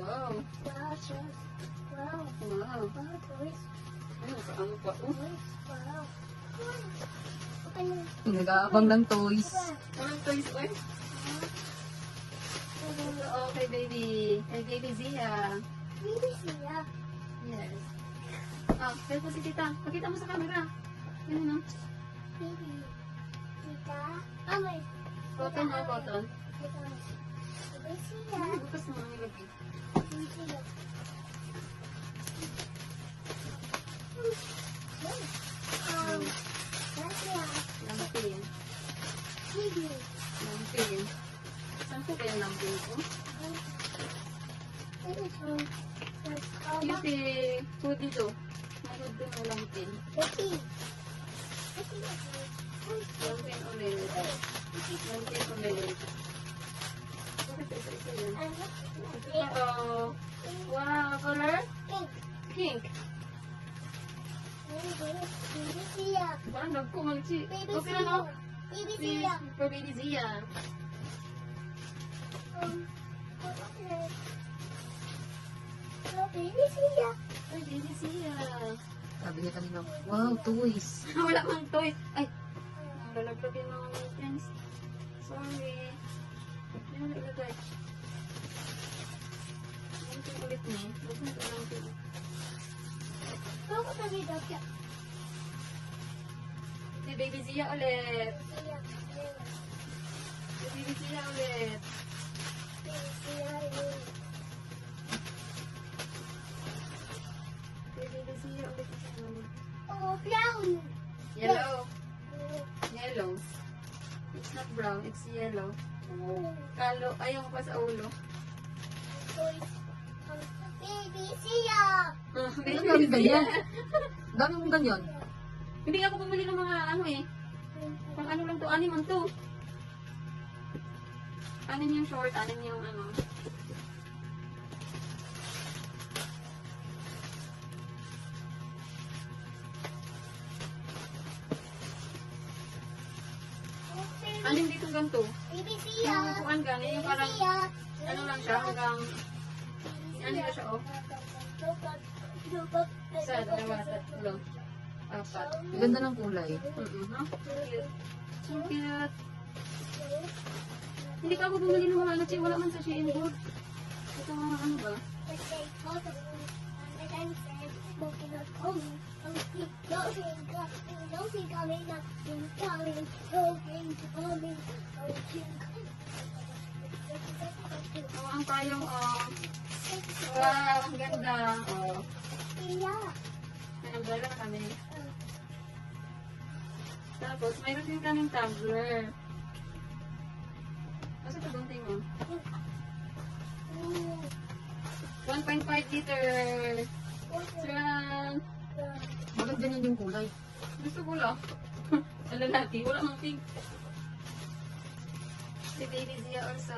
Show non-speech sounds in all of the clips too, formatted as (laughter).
Wow. Wow, sis. Wow. Wow. Wow, toys. Ay, nakaano pa. Oh, Toys. Wow. Mo. Nag-aabang ng toys. Anong toys ko eh? Oh, kay baby. Kay baby Zia. Baby siya. Yes. Ah, pero po si tita. Pakita mo sa camera. Yan no? Baby. Tita. Ah, may. Cotton mo, cotton. Ay, bukas mo ang ilagay. Lampin. Lampin. Saan po kaya lampin ko? Yung si food dito. Mayroon din ang lampin. Lampin ulit. Lampin ulit. Ito. Wow, color? Pink. Pink. Baby siya. Parang nagkuman si... Baby Okay na no? Baby siya. For baby Zia. Um. Oh, baby siya. Ay, baby Zia. Sabi niya kanina, wow, toys. Wala mang toy. Ay, ang lalaglag yung mga nails. Sorry. Yan ang ilagay. Lampin ulit ni. Huwag mo ito lampin. Bakit kami dapat? Si baby Zia ulit. Siya. Si baby Zia ulit. Baby siya. Si baby Zia ulit. Oh, brown. Yellow. Yellow. It's not brown, it's yellow. Oh, Kalo, ayaw pa sa ulo. Baby siya. Ang dami ganyan. Ang dami mong ganyan. Hindi ako bumili ng mga ano eh. Pang ano lang to, anim man to. Anim yung short, anim yung ano. Anim dito ganito. Yung siya. kuan gani, yung parang ano lang siya hanggang ano na siya oh. Isa, dalawa, tatlo, apat. Ang ganda ng kulay. Mm-mm, no? Cute. So cute. Hindi ka ako bumili ng mga ano. Wala man sa Shein Good. Ito ano ba? Oh, ang payong, oh. Wow, ang ganda. Oh. May umbrella na kami. Tapos, mayroon din kaming tumbler. Kasi ito bunting mo. 1.5 liter. Sarang. Bakit ganyan yung kulay? Gusto ko lang. (laughs) Sa lalaki, wala mang pink. Si Baby Zia also.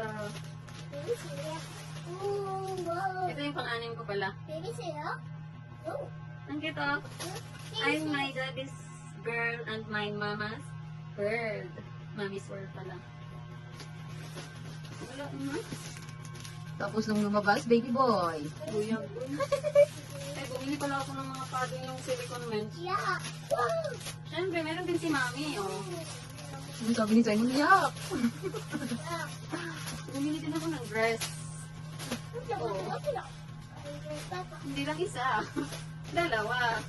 Ito yung pang-anim ko pala. Ang cute oh. I'm my daddy's girl and my mama's bird. Mommy's world pala. Wala naman. Tapos nung lumabas, baby boy. Buyang ko. Ay, bumili pala ako ng mga padding yung silicone men's. Siyempre, meron din si mami, oh. Hindi sabi ni Simon, yak! (laughs) Bumili din ako ng dress. Hindi lang isa. (laughs) Dalawa.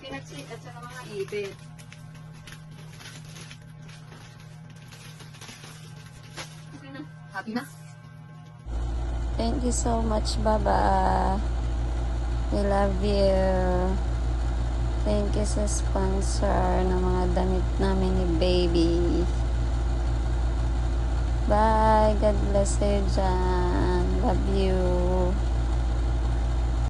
Pinag-check at saka mga ibit. Okay na. Happy na? Thank you so much, Baba. We love you. Thank you sa sponsor ng mga damit namin ni Baby. Bye. God bless you dyan. Love you.